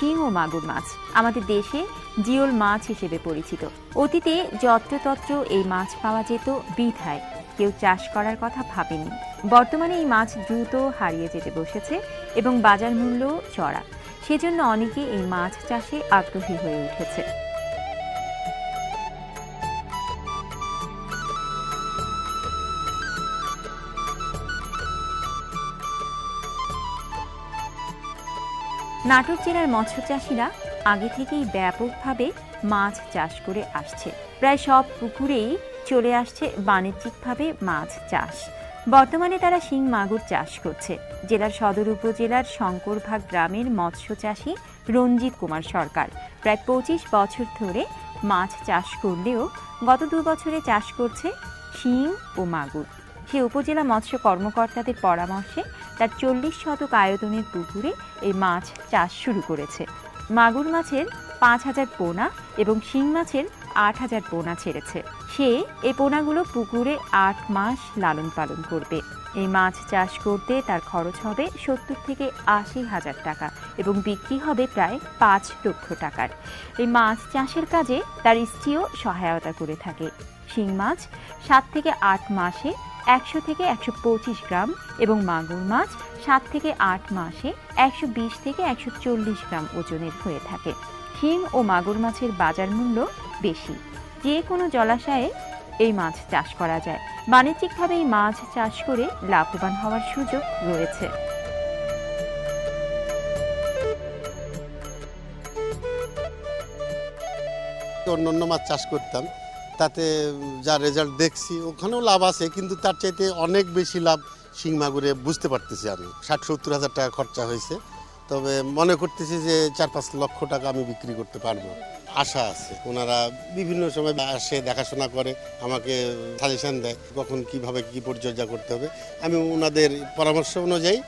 শিং ও মাগুর মাছ, আমাদের দেশে জিওল মাছ হিসেবে পরিচিত। অতীতে যত্রতত্র এই মাছ পাওয়া যেত বিধায় কেউ চাষ করার কথা ভাবেনি। বর্তমানে এই মাছ দ্রুত হারিয়ে যেতে বসেছে এবং বাজার মূল্য চড়া। সেজন্য অনেকে এই মাছ চাষে আগ্রহী হয়ে উঠেছে। নাটোর জেলার মৎস্য চাষিরা আগে থেকেই ব্যাপকভাবে মাছ চাষ করে আসছে। প্রায় সব পুকুরেই চলে আসছে বাণিজ্যিকভাবে মাছ চাষ। বর্তমানে তারা শিং মাগুর চাষ করছে। জেলার সদর উপজেলার শঙ্করভাগ গ্রামের মৎস্য চাষী রঞ্জিত কুমার সরকার প্রায় পঁচিশ বছর ধরে মাছ চাষ করলেও গত দু বছরে চাষ করছে শিং ও মাগুর। সে উপজেলা মৎস্য কর্মকর্তাদের পরামর্শে তার চল্লিশ শতক আয়তনের পুকুরে এই মাছ চাষ শুরু করেছে। মাগুর মাছের পাঁচ হাজার পোনা এবং শিং মাছের আট হাজার পোনা ছেড়েছে। সে এই পোনাগুলো পুকুরে আট মাস লালন পালন করবে। এই মাছ চাষ করতে তার খরচ হবে সত্তর থেকে আশি হাজার টাকা এবং বিক্রি হবে প্রায় পাঁচ লক্ষ টাকার। এই মাছ চাষের কাজে তার স্ত্রীও সহায়তা করে থাকে। শিং মাছ সাত থেকে আট মাসে একশো থেকে একশো পঁচিশ গ্রাম এবং মাগুর মাছ সাত থেকে আট মাসে একশো বিশ থেকে একশো চল্লিশ গ্রাম ওজনের হয়ে থাকে। শিং ও মাগুর মাছের বাজার মূল্য বেশি। যে কোনো জলাশয়ে এই মাছ চাষ করা যায়। বাণিজ্যিকভাবে এই মাছ চাষ করে লাভবান হওয়ার সুযোগ রয়েছে। অন্য অন্য মাছ চাষ করতাম। তাতে যা রেজাল্ট দেখছি, ওখানেও লাভ আছে, কিন্তু তার চাইতে অনেক বেশি লাভ শিংমাগুড়ে বুঝতে পারতেছি আমি। ষাট সত্তর হাজার টাকা খরচা হয়েছে। তবে মনে করতেছি যে চার পাঁচ লক্ষ টাকা আমি বিক্রি করতে পারব। আশা আছে। ওনারা বিভিন্ন সময় আসে, দেখাশোনা করে, আমাকে সাজেশন দেয় কখন কীভাবে কি পরিচর্যা করতে হবে। আমি ওনাদের পরামর্শ অনুযায়ী